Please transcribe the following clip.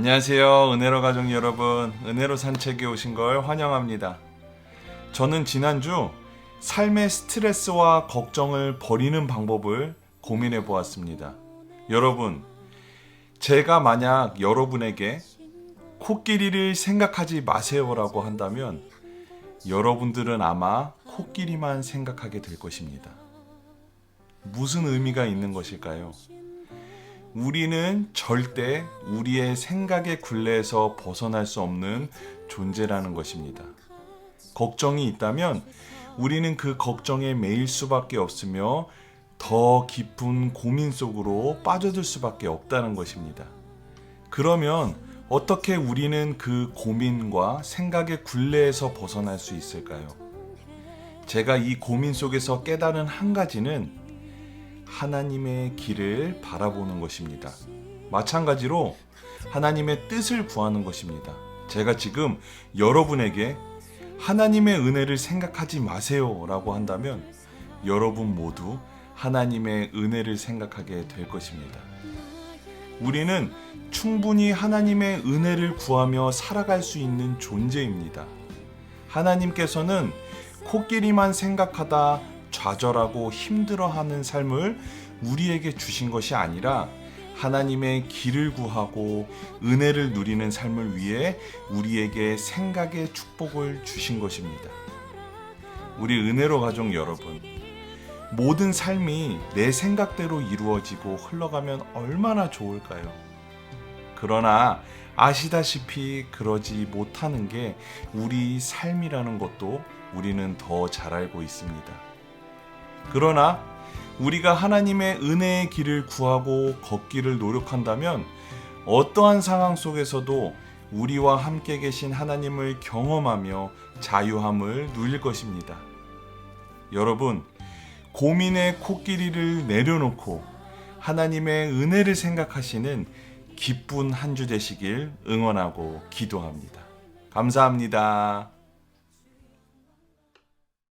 안녕하세요. 은혜로 가족 여러분. 은혜로 산책에 오신 걸 환영합니다. 저는 지난주 삶의 스트레스와 걱정을 버리는 방법을 고민해 보았습니다. 여러분, 제가 만약 여러분에게 코끼리를 생각하지 마세요라고 한다면 여러분들은 아마 코끼리만 생각하게 될 것입니다. 무슨 의미가 있는 것일까요? 우리는 절대 우리의 생각의 굴레에서 벗어날 수 없는 존재라는 것입니다. 걱정이 있다면 우리는 그 걱정에 매일 수밖에 없으며 더 깊은 고민 속으로 빠져들 수밖에 없다는 것입니다. 그러면 어떻게 우리는 그 고민과 생각의 굴레에서 벗어날 수 있을까요? 제가 이 고민 속에서 깨달은 한 가지는 하나님의 길을 바라보는 것입니다. 마찬가지로 하나님의 뜻을 구하는 것입니다. 제가 지금 여러분에게 하나님의 은혜를 생각하지 마세요 라고 한다면 여러분 모두 하나님의 은혜를 생각하게 될 것입니다. 우리는 충분히 하나님의 은혜를 구하며 살아갈 수 있는 존재입니다. 하나님께서는 코끼리만 생각하다 좌절하고 힘들어하는 삶을 우리에게 주신 것이 아니라 하나님의 길을 구하고 은혜를 누리는 삶을 위해 우리에게 생각의 축복을 주신 것입니다. 우리 은혜로 가족 여러분, 모든 삶이 내 생각대로 이루어지고 흘러가면 얼마나 좋을까요? 그러나 아시다시피 그러지 못하는 게 우리 삶이라는 것도 우리는 더 잘 알고 있습니다. 그러나 우리가 하나님의 은혜의 길을 구하고 걷기를 노력한다면 어떠한 상황 속에서도 우리와 함께 계신 하나님을 경험하며 자유함을 누릴 것입니다. 여러분, 고민의 코끼리를 내려놓고 하나님의 은혜를 생각하시는 기쁜 한 주 되시길 응원하고 기도합니다. 감사합니다.